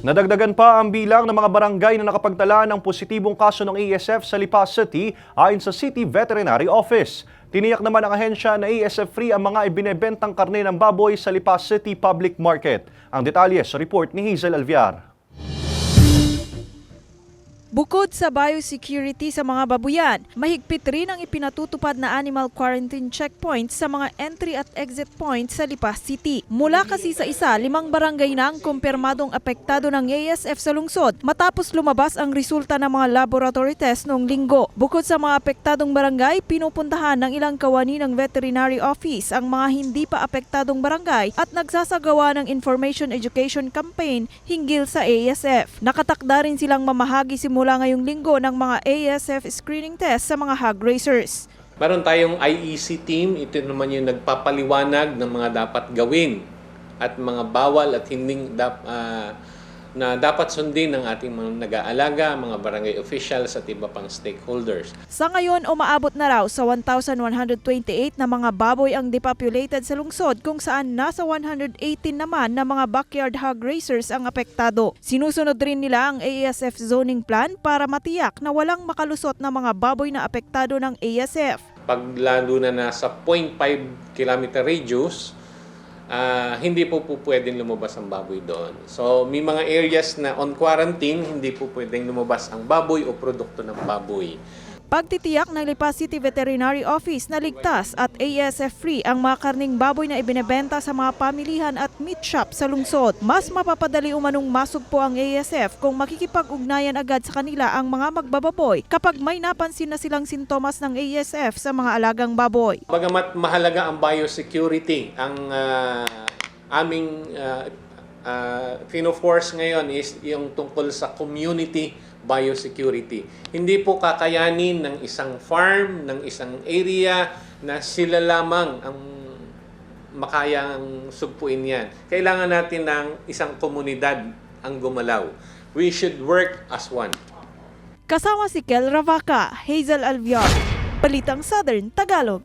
Nadagdagan pa ang bilang ng mga barangay na nakapagtala ng positibong kaso ng ASF sa Lipa City ayon sa City Veterinary Office. Tiniyak naman ng ahensya na ASF-free ang mga ibinebentang karne ng baboy sa Lipa City Public Market. Ang detalye sa report ni Hazel Alviar. Bukod sa biosecurity sa mga babuyan, mahigpit rin ang ipinatutupad na animal quarantine checkpoints sa mga entry at exit points sa Lipa City. Mula kasi sa isa, limang barangay na ang kumpirmadong apektado ng ASF sa lungsod matapos lumabas ang resulta ng mga laboratory test noong linggo. Bukod sa mga apektadong barangay, pinupuntahan ng ilang kawani ng veterinary office ang mga hindi pa apektadong barangay at nagsasagawa ng information education campaign hinggil sa ASF. Nakatakda rin silang mamahagi simula ngayong linggo ng mga ASF screening test sa mga hog racers. Meron tayong IEC team, ito naman yung nagpapaliwanag ng mga dapat gawin at mga bawal at hindi dap, ah, na dapat sundin ng ating mga nag-aalaga, mga barangay officials at iba pang stakeholders. Sa ngayon, umaabot na raw sa 1,128 na mga baboy ang depopulated sa lungsod kung saan nasa 118 naman na mga backyard hog racers ang apektado. Sinusunod rin nila ang ASF zoning plan para matiyak na walang makalusot na mga baboy na apektado ng ASF. Pag lalo na nasa 0.5 kilometer radius, ah, hindi po po pwedeng lumabas ang baboy doon. So, may mga areas na on quarantine, hindi po pwedeng lumabas ang baboy o produkto ng baboy. Pagtitiyak ng Lipa City Veterinary Office na ligtas at ASF-free ang mga karning baboy na ibinebenta sa mga pamilihan at meat shop sa lungsod. Mas mapapadali umanong masugpo ang ASF kung makikipag-ugnayan agad sa kanila ang mga magbababoy kapag may napansin na silang sintomas ng ASF sa mga alagang baboy. Bagamat mahalaga ang biosecurity, ang ah, aming uh, force ngayon is yung tungkol sa community biosecurity. Hindi po kakayanin ng isang farm, ng isang area na sila lamang ang makayang sugpuin yan. Kailangan natin ng isang komunidad ang gumalaw. We should work as one. Kasama si Kel Ravaca, Hazel Alviar, Balitang Southern, Tagalog.